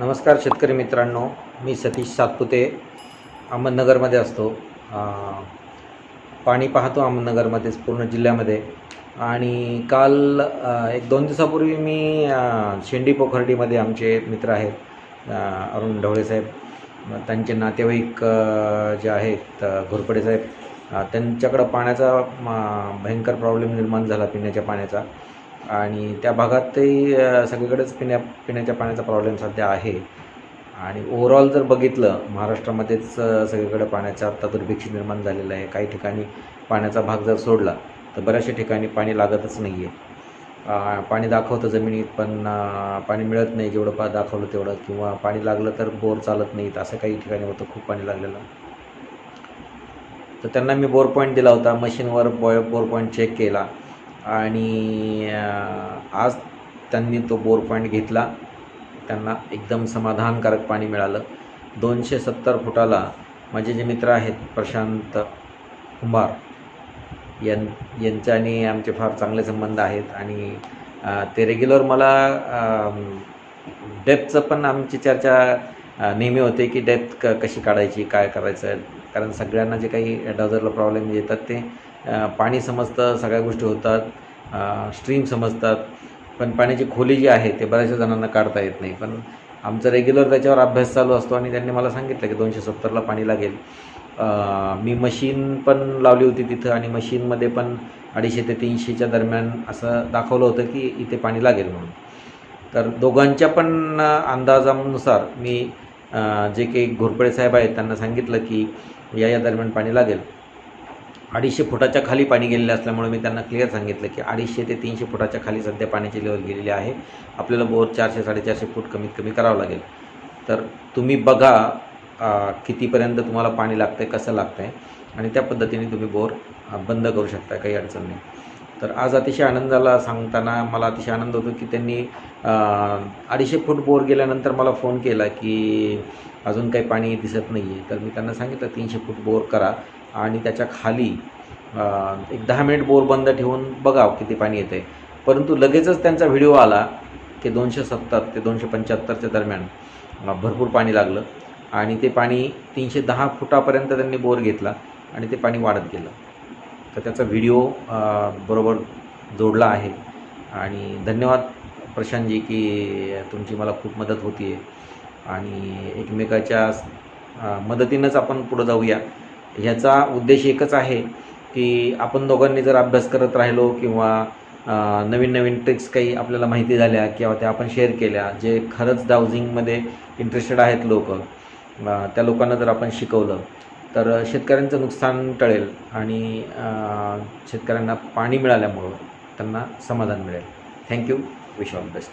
नमस्कार शेतकरी मित्रांनो मी सतीश सातपुते अहमदनगरमध्ये असतो. पाणी पाहतो अहमदनगरमध्येच पूर्ण जिल्ह्यामध्ये. आणि काल एक दोन दिवसापूर्वी मी शेंडी पोखर्डीमध्ये आमचे मित्र आहेत अरुण ढवळे साहेब. मग त्यांचे नातेवाईक जे आहेत घोरपडे साहेब त्यांच्याकडं पाण्याचा भयंकर प्रॉब्लेम निर्माण झाला पिण्याच्या पाण्याचा. आणि त्या भागातही सगळीकडेच पिण्या पिण्याच्या पाण्याचा प्रॉब्लेम सध्या आहे. आणि ओव्हरऑल जर बघितलं महाराष्ट्रामध्येच सगळीकडे पाण्याचा आत्ता दुर्भिक्ष निर्माण झालेला आहे. काही ठिकाणी पाण्याचा भाग जर सोडला तर बऱ्याचशा ठिकाणी पाणी लागतच नाही आहे पाणी दाखवतं जमिनीत पण पाणी मिळत नाही. जेवढं पा दाखवलं तेवढं. किंवा पाणी लागलं तर बोर चालत नाहीत. असं काही ठिकाणी होतं. खूप पाणी लागलेलं. तर त्यांना मी बोर पॉईंट दिला होता. मशीनवर बॉय बोर पॉईंट चेक केला. आणि आज त्यांनी तो बोर पॉईंट घेतला. त्यांना एकदम समाधानकारक पाणी मिळालं. दोनशे सत्तर फुटाला माझे जे मित्र आहेत प्रशांत कुंभार यां यांच्याने आमचे फार चांगले संबंध आहेत. आणि ते रेग्युलर मला डेप्थचं पण आमची चर्चा नेहमी होते की डेप्थ क कशी काढायची काय करायचं? कारण सगळ्यांना जे काही डाझरला प्रॉब्लेम येतात ते पाणी समजतं सगळ्या गोष्टी होतात. स्ट्रीम समजतात. पण पाण्याची खोली जी आहे ते बऱ्याचशा जणांना काढता येत नाही. पण आमचं रेग्युलर त्याच्यावर अभ्यास चालू असतो आणि त्यांनी मला सांगितलं की दोनशे सत्तरला पाणी लागेल. मी मशीन पण लावली होती तिथं आणि मशीनमध्ये पण अडीचशे ते तीनशेच्या दरम्यान असं दाखवलं होतं की इथे पाणी लागेल म्हणून. तर दोघांच्या पण अंदाजानुसार मी जे काही घोरपडे साहेब आहेत त्यांना सांगितलं की या या दरम्यान पाणी लागेल. अडीचशे फुटाच्या खाली पाणी गेलेलं असल्यामुळे मी त्यांना क्लिअर सांगितलं की अडीचशे ते तीनशे फुटाच्या खाली सध्या पाण्याची लेवल गेलेली आहे. आपल्याला बोर चारशे साडेचारशे फूट कमीत कमी करावं लागेल. तर तुम्ही बघा कितीपर्यंत तुम्हाला पाणी लागतं आहे कसं लागतं आहे आणि त्या पद्धतीने तुम्ही बोर बंद करू शकता काही अडचण नाही. तर आज अतिशय आनंदाला सांगताना मला अतिशय आनंद होतो की त्यांनी अडीचशे फूट बोर गेल्यानंतर मला फोन केला की अजून काही पाणी दिसत नाही आहे तर मी त्यांना सांगितलं तीनशे फूट बोर करा. आणि त्याच्याखाली एक दहा मिनिट बोर बंद ठेवून बघा किती पाणी येतं आहे परंतु लगेचच त्यांचा व्हिडिओ आला की दोनशे सत्तर ते दोनशे पंच्याहत्तरच्या दरम्यान भरपूर पाणी लागलं आणि ते पाणी तीनशे दहा फुटापर्यंत त्यांनी बोर घेतला आणि ते पाणी वाढत गेलं. तर त्याचा व्हिडिओ बरोबर जोडला आहे. आणि धन्यवाद प्रशांतजी की तुमची मला खूप मदत होती आहे आणि एकमेकाच्या मदतीनंच आपण पुढं जाऊया. ह्याचा उद्देश एकच आहे की आपण दोघांनी जर अभ्यास करत राहिलो किंवा नवीन नवीन ट्रिक्स काही आपल्याला माहिती झाल्या किंवा त्या आपण शेअर केल्या जे खरंच डाउजिंगमध्ये इंटरेस्टेड आहेत लोक त्या लोकांना जर आपण शिकवलं तर शेतकऱ्यांचं नुकसान टळेल आणि शेतकऱ्यांना पाणी मिळाल्यामुळं त्यांना समाधान मिळेल. Thank you wish all best